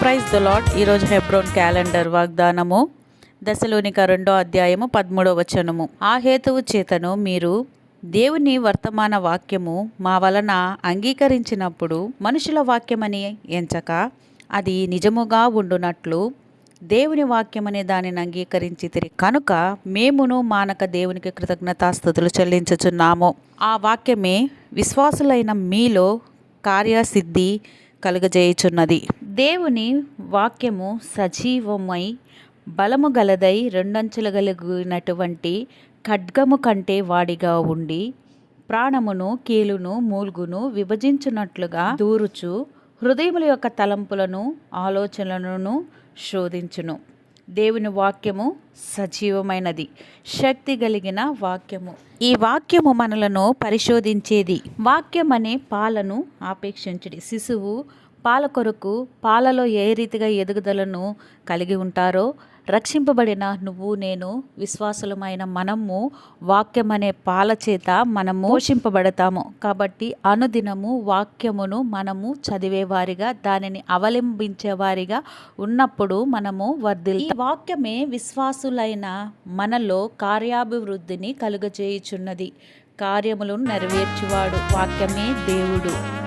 Praise the lord ఈరోజు Hebron calendar వాగ్దానము. దశలోనిక రెండో అధ్యాయము పదమూడవ వచనము. ఆ హేతువు చేతను మీరు దేవుని వర్తమాన వాక్యము మా వలన అంగీకరించినప్పుడు మనుషుల వాక్యమని ఎంచక అది నిజముగా ఉండునట్లు దేవుని వాక్యమనే దానిని అంగీకరించి కనుక మేమును మానక దేవునికి కృతజ్ఞతాస్థుతులు చెల్లించుచున్నాము. ఆ వాక్యమే విశ్వాసులైన మీలో కార్యసిద్ధి కలుగజేయుచున్నది. దేవుని వాక్యము సజీవమై బలము గలదై రెండంచులు కలిగినటువంటి ఖడ్గము కంటే వాడిగా ఉండి ప్రాణమును కీలును మూల్గును విభజించున్నట్లుగా దూరుచు హృదయముల యొక్క తలంపులను ఆలోచనలను శోధించును. దేవుని వాక్యము సజీవమైనది. శక్తి కలిగిన వాక్యము. ఈ వాక్యము మనలను పరిశోధించేది. వాక్యం అనే పాలను ఆపేక్షించడి. శిశువు పాల కొరకు పాలలో ఏ రీతిగా ఎదుగుదలను కలిగి ఉంటారో రక్షింపబడిన నువ్వు నేను విశ్వాసులమైన మనము వాక్యం అనే పాల చేత మనము పోషింపబడతాము. కాబట్టి అనుదినము వాక్యమును మనము చదివేవారిగా దానిని అవలంబించేవారిగా ఉన్నప్పుడు మనము వర్ధిల్ ఈ వాక్యమే విశ్వాసులైన మనలో కార్యాభివృద్ధిని కలుగజేయుచున్నది. కార్యములను నెరవేర్చువాడు. వాక్యమే దేవుడు.